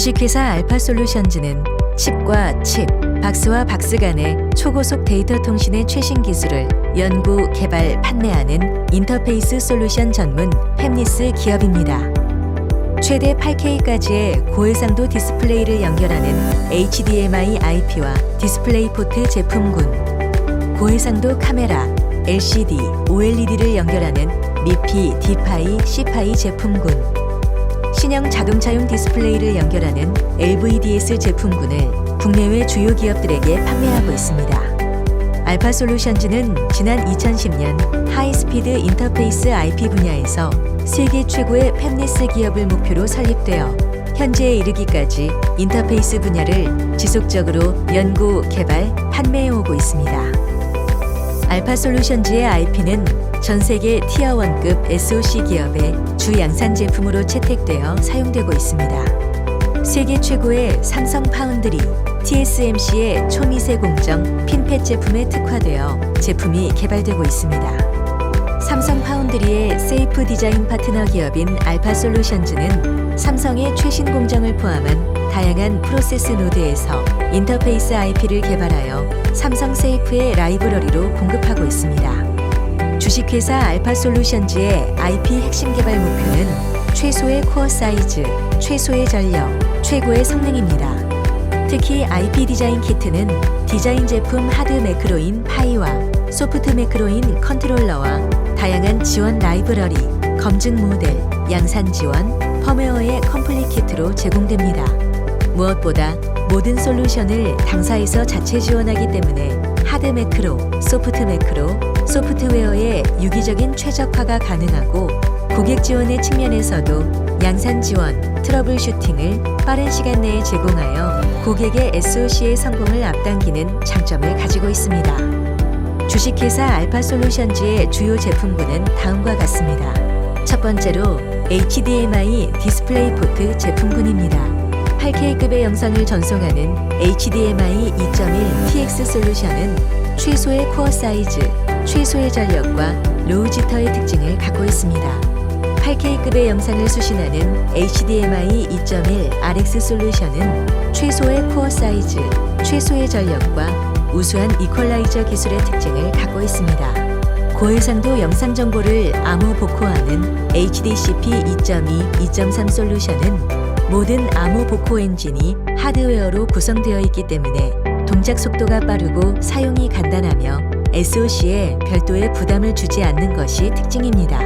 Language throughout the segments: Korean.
주식회사 알파솔루션즈는 칩과 칩, 박스와 박스 간의 초고속 데이터 통신의 최신 기술을 연구, 개발, 판매하는 인터페이스 솔루션 전문 팹리스 기업입니다. 최대 8K까지의 고해상도 디스플레이를 연결하는 HDMI IP와 디스플레이 포트 제품군, 고해상도 카메라, LCD, OLED를 연결하는 미피, 디파이, C파이 제품군, 신형 자동차용 디스플레이를 연결하는 LVDS 제품군을 국내외 주요 기업들에게 판매하고 있습니다. 알파 솔루션즈는 지난 2010년 하이스피드 인터페이스 IP 분야에서 세계 최고의 팹리스 기업을 목표로 설립되어 현재에 이르기까지 인터페이스 분야를 지속적으로 연구, 개발, 판매해 오고 있습니다. 알파솔루션즈의 IP는 전 세계 티어 1급 SOC 기업의 주 양산 제품으로 채택되어 사용되고 있습니다. 세계 최고의 삼성 파운드리, TSMC의 초미세 공정 핀펫 제품에 특화되어 제품이 개발되고 있습니다. 삼성 파운드리의 세이프 디자인 파트너 기업인 알파 솔루션즈는 삼성의 최신 공정을 포함한 다양한 프로세스 노드에서 인터페이스 IP를 개발하여 삼성 세이프의 라이브러리로 공급하고 있습니다. 주식회사 알파 솔루션즈의 IP 핵심 개발 목표는 최소의 코어 사이즈, 최소의 전력, 최고의 성능입니다. 특히 IP 디자인 키트는 디자인 제품 하드 매크로인 파이와 소프트 매크로인 컨트롤러와 다양한 지원 라이브러리, 검증 모델, 양산 지원, 펌웨어의 컴플릿 키트로 제공됩니다. 무엇보다 모든 솔루션을 당사에서 자체 지원하기 때문에 하드 매크로, 소프트 매크로, 소프트웨어의 유기적인 최적화가 가능하고 고객 지원의 측면에서도 양산 지원, 트러블 슈팅을 빠른 시간 내에 제공하여 고객의 SOC의 성공을 앞당기는 장점을 가지고 있습니다. 주식회사 알파솔루션즈의 주요 제품군은 다음과 같습니다. 첫 번째로 HDMI 디스플레이 포트 제품군입니다. 8K급의 영상을 전송하는 HDMI 2.1 TX 솔루션은 최소의 코어 사이즈, 최소의 전력과 로우 지터의 특징을 갖고 있습니다. 8K급의 영상을 수신하는 HDMI 2.1 RX 솔루션은 최소의 코어 사이즈, 최소의 전력과 우수한 이퀄라이저 기술의 특징을 갖고 있습니다. 고해상도 영상 정보를 암호 복호하는 HDCP 2.2, 2.3 솔루션은 모든 암호 복호 엔진이 하드웨어로 구성되어 있기 때문에 동작 속도가 빠르고 사용이 간단하며 SOC에 별도의 부담을 주지 않는 것이 특징입니다.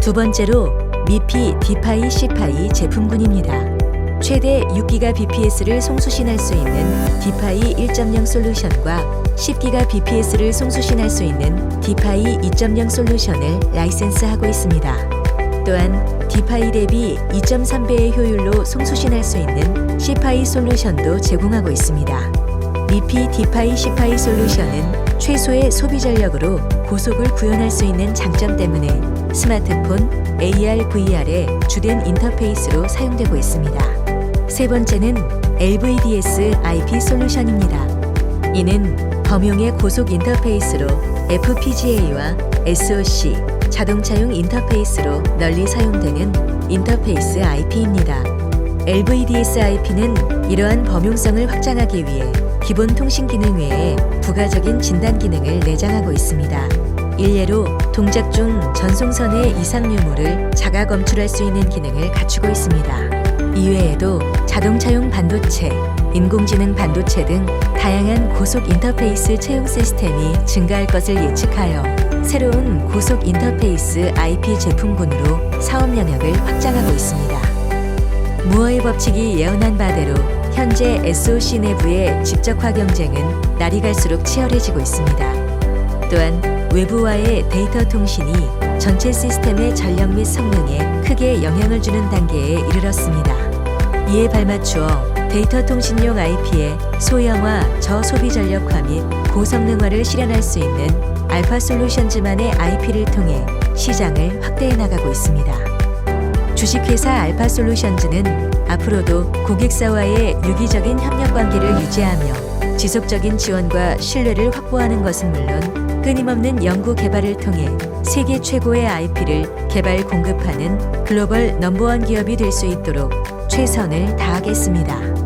두 번째로 미피 디파이 C파이 제품군입니다. 최대 6기가 BPS를 송수신할 수 있는 디파이 1.0 솔루션과 10기가 BPS를 송수신할 수 있는 디파이 2.0 솔루션을 라이센스하고 있습니다. 또한 디파이 대비 2.3배의 효율로 송수신할 수 있는 C파이 솔루션도 제공하고 있습니다. 미피 디파이 C파이 솔루션은 최소의 소비 전력으로 고속을 구현할 수 있는 장점 때문에 스마트폰, AR, VR의 주된 인터페이스로 사용되고 있습니다. 세 번째는 LVDS IP 솔루션입니다. 이는 범용의 고속 인터페이스로 FPGA와 SoC, 자동차용 인터페이스로 널리 사용되는 인터페이스 IP입니다. LVDS IP는 이러한 범용성을 확장하기 위해 기본 통신 기능 외에 부가적인 진단 기능을 내장하고 있습니다. 일례로 동작 중 전송선의 이상 유무를 자가 검출할 수 있는 기능을 갖추고 있습니다. 이외에도 자동차용 반도체, 인공지능 반도체 등 다양한 고속 인터페이스 채용 시스템이 증가할 것을 예측하여 새로운 고속 인터페이스 IP 제품군으로 사업 영역을 확장하고 있습니다. 무어의 법칙이 예언한 바대로 현재 SOC 내부의 직접화 경쟁은 날이 갈수록 치열해지고 있습니다. 또한 외부와의 데이터 통신이 전체 시스템의 전력 및 성능에 크게 영향을 주는 단계에 이르렀습니다. 이에 발맞추어 데이터 통신용 IP의 소형화, 저소비 전력화 및 고성능화를 실현할 수 있는 알파 솔루션즈만의 IP를 통해 시장을 확대해 나가고 있습니다. 주식회사 알파 솔루션즈는 앞으로도 고객사와의 유기적인 협력 관계를 유지하며 지속적인 지원과 신뢰를 확보하는 것은 물론 끊임없는 연구 개발을 통해 세계 최고의 IP를 개발 공급하는 글로벌 넘버원 기업이 될 수 있도록 최선을 다하겠습니다.